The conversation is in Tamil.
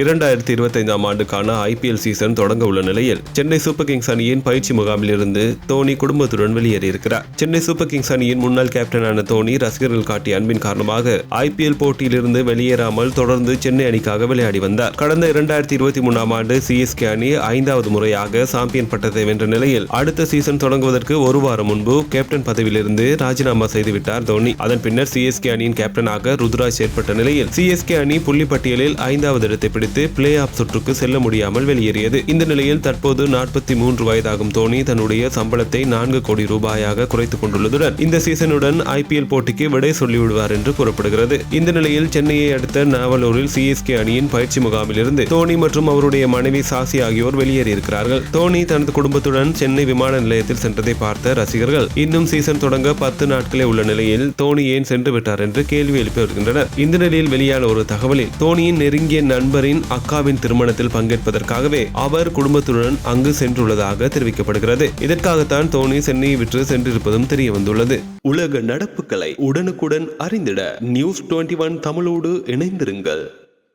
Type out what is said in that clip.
இரண்டாயிரத்தி இருபத்தைந்தாம் ஆண்டுக்கான ஐபிஎல் சீசன் தொடங்க உள்ள நிலையில் சென்னை சூப்பர் கிங்ஸ் அணியின் பயிற்சி முகாமில் இருந்து தோனி குடும்பத்துடன் வெளியேறியிருக்கிறார். சென்னை சூப்பர் கிங்ஸ் அணியின் முன்னாள் கேப்டனான தோனி ரசிகர்கள் காட்டிய அன்பின் காரணமாக ஐபிஎல் போட்டியிலிருந்து வெளியேறாமல் தொடர்ந்து சென்னை அணிக்காக விளையாடி வந்தார். கடந்த இரண்டாயிரத்தி இருபத்தி மூணாம் ஆண்டு சிஎஸ்கே அணி ஐந்தாவது முறையாக சாம்பியன் பட்டத்தை வென்ற நிலையில் அடுத்த சீசன் தொடங்குவதற்கு ஒரு வாரம் முன்பு கேப்டன் பதவியிலிருந்து ராஜினாமா செய்துவிட்டார் தோனி. அதன் பின்னர் சிஎஸ்கே அணியின் கேப்டனாக ருத்ராஜ் ஏற்பட்ட நிலையில் சிஎஸ்கே அணி புள்ளி பட்டியலில் ஐந்தாவது இடத்தை பிடித்து பிளே ஆஃப் சுற்றுக்கு செல்ல முடியாமல் வெளியேறியது. இந்த நிலையில் தற்போது நாற்பத்தி மூன்று வயதாகும் தோனி தன்னுடைய சம்பளத்தை நான்கு கோடி ரூபாயாக குறைத்துக் கொண்டுள்ளதுடன் இந்த சீசனுடன் ஐபிஎல் போட்டிக்கு விடை சொல்லிவிடுவார் என்று கூறப்படுகிறது. இந்த நிலையில் சென்னையை அடுத்த நாவலூரில் சிஎஸ்கே அணியின் பயிற்சி முகாமில் இருந்து தோனி மற்றும் அவருடைய மனைவி சாசி ஆகியோர் வெளியேறியிருக்கிறார்கள். தோனி தனது குடும்பத்துடன் சென்னை விமான நிலையத்தில் சென்றதை பார்த்த ரசிகர்கள் இன்னும் சீசன் தொடங்க பத்து நாட்களே உள்ள நிலையில் தோனி ஏன் சென்று விட்டார் என்று கேள்வி எழுப்பி வருகின்றனர். இந்த நிலையில் வெளியான ஒரு தகவலில் தோனியின் நெருங்கிய நண்பரின் அக்காவின் திருமணத்தில் பங்கேற்பதற்காகவே அவர் குடும்பத்துடன் அங்கு சென்றுள்ளதாக தெரிவிக்கப்படுகிறது. இதற்காகத்தான் தோனி சென்னையை விற்று சென்றிருப்பதும் தெரிய வந்துள்ளது உலக நடப்புகளை உடனுக்குடன் அறிந்திட நியூஸ் டுவெண்ட்டி ஒன் தமிழோடு இணைந்திருங்கள்.